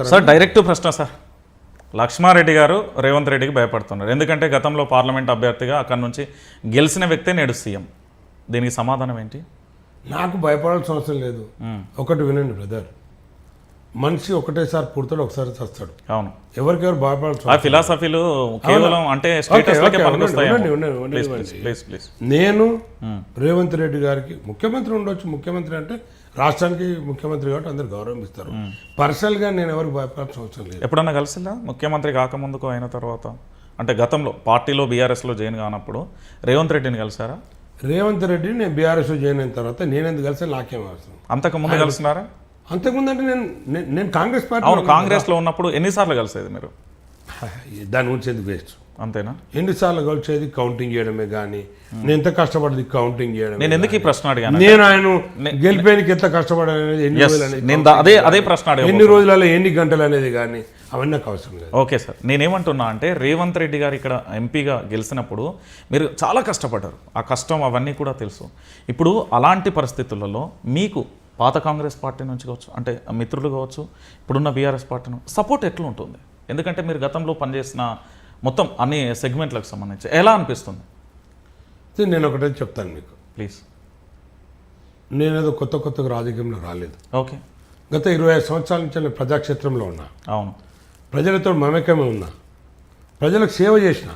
Sir direct ప్రశ్న sir. Lakshma Reddy గారు రేవంత్ రెడ్డికి భయపడుతున్నారు. ఎందుకంటే గతంలో పార్లమెంట్ అభ్యర్థిగా అక్కడి నుంచి గెలిచిన వ్యక్తే నేడు సీఎం. దీనికి సమాధానం ఏంటి? నాకు భయపడాల్సిన అవసరం లేదు. ఒకటి వినండి బ్రదర్. మనిషి ఒకటేసారి పుడతాడు ఒకసారి చస్తాడు. అవును. ఎవరికెవరు ఆ ఫిలాసఫీలు కేవలం అంటే నేను రేవంత్ రెడ్డి గారికి ముఖ్యమంత్రి ఉండొచ్చు ముఖ్యమంత్రి అంటే రాష్ట్రానికి ముఖ్యమంత్రి కాబట్టి అందరు గౌరవం ఇస్తారు పర్సనల్గా నేను ఎవరికి భయపడాల్సిన అవసరం లేదు. ఎప్పుడన్నా కలిసిందా? ముఖ్యమంత్రి కాకముందుకు అయిన తర్వాత? అంటే గతంలో పార్టీలో బీఆర్ఎస్లో జాయిన్ కానప్పుడు రేవంత్ రెడ్డిని కలిసారా? రేవంత్ రెడ్డి నేను బీఆర్ఎస్ జాయిన్ అయిన తర్వాత నేనెందుకు కలిసి నాకేం అవసరం. అంతకు ముందు కలిసినారా? అంతకుముందు అంటే నేను నేను- కాంగ్రెస్ పార్టీ అవును కాంగ్రెస్లో ఉన్నప్పుడు ఎన్నిసార్లు కలిసేది మీరు? దాని గురించి ఎందుకు వేస్ట్? అంతేనా? ఎన్నిసార్లు కలిసేది కౌంటింగ్ చేయడమే కానీ నేను ఎంత కష్టపడింది కౌంటింగ్ చేయడం నేను ఎందుకు ఈ ప్రశ్న అడిగాను నేను ఆయన గెలిపేనికి ఎంత ఎన్ని రోజులు అనేది దా- అదే అదే ప్రశ్న ఎన్ని రోజులలో ఎన్ని గంటలు అనేది కానీ అవన్నీ నాకు అవసరం లేదు. Okay sir. నేనేమంటున్నా అంటే రేవంత్ రెడ్డి గారు ఇక్కడ ఎంపీగా గెలిచినప్పుడు మీరు చాలా కష్టపడ్డారు. ఆ కష్టం అవన్నీ కూడా తెలుసు. ఇప్పుడు అలాంటి పరిస్థితులలో మీకు పాత కాంగ్రెస్ పార్టీ నుంచి కావచ్చు అంటే మిత్రులు కావచ్చు ఇప్పుడున్న బీఆర్ఎస్ పార్టీ సపోర్ట్ ఎట్లా ఉంటుంది ఎందుకంటే మీరు గతంలో పనిచేసిన మొత్తం అన్ని సెగ్మెంట్లకు సంబంధించి ఎలా అనిపిస్తుంది? నేను ఒకటే చెప్తాను మీకు. ప్లీజ్. నేనేదో కొత్త కొత్తగా రాజకీయంలో రాలేదు. ఓకే. గత ఇరవై ఐదు సంవత్సరాల నుంచి నేను ప్రజాక్షేత్రంలో ఉన్నా. అవును. ప్రజలతో మమేకమే ఉన్నా. ప్రజలకు సేవ చేసిన.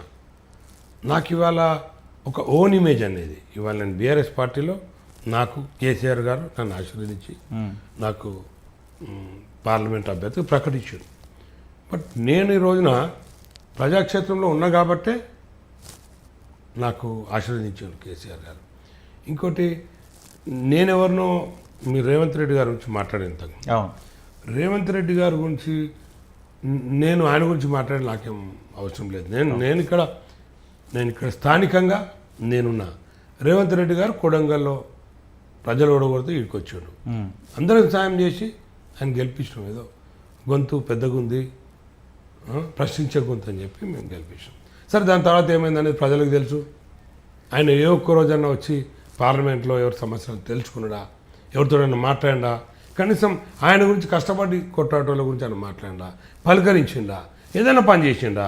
నాకు ఇవాళ ఒక ఓన్ ఇమేజ్ అనేది ఇవాళ నేను బీఆర్ఎస్ పార్టీలో నాకు కేసీఆర్ గారు నన్ను ఆశీర్వదించి నాకు మ్, పార్లమెంట్ అభ్యర్థి ప్రకటించాడు బట్ నేను ఈ రోజున ప్రజాక్షేత్రంలో ఉన్నా కాబట్టే నాకు ఆశీర్వదించాడు కేసీఆర్ గారు. ఇంకోటి నేనెవరినో మీ రేవంత్ రెడ్డి గారి గురించి మాట్లాడిన అవును. రేవంత్ రెడ్డి గారి గురించి నేను ఆయన గురించి మాట్లాడే నాకేం అవసరం లేదు. నేను నేను ఇక్కడ నేను ఇక్కడ స్థానికంగా నేనున్నా. రేవంత్ రెడ్డి గారు కొడంగల్లో ప్రజలు ఓడగొడితే ఇక్కడికి వచ్చాడు మ్మ్. అందరికి సాయం చేసి ఆయన గెలిపించడం ఏదో. గొంతు పెద్దగా ఉంది ఆ, ప్రశ్నించే గొంతు అని చెప్పి మేము గెలిపించాం సరే దాని తర్వాత ఏమైందనేది ప్రజలకు తెలుసు. ఆయన ఏ ఒక్క రోజన్నా వచ్చి పార్లమెంట్లో ఎవరి సమస్యలు తెలుసుకున్నాడా ఎవరితోనైనా మాట్లాడా కనీసం ఆయన గురించి కష్టపడి కొట్టాటోళ్ళ గురించి ఆయన మాట్లాడా పలకరించిండా ఏదైనా పని చేసిండా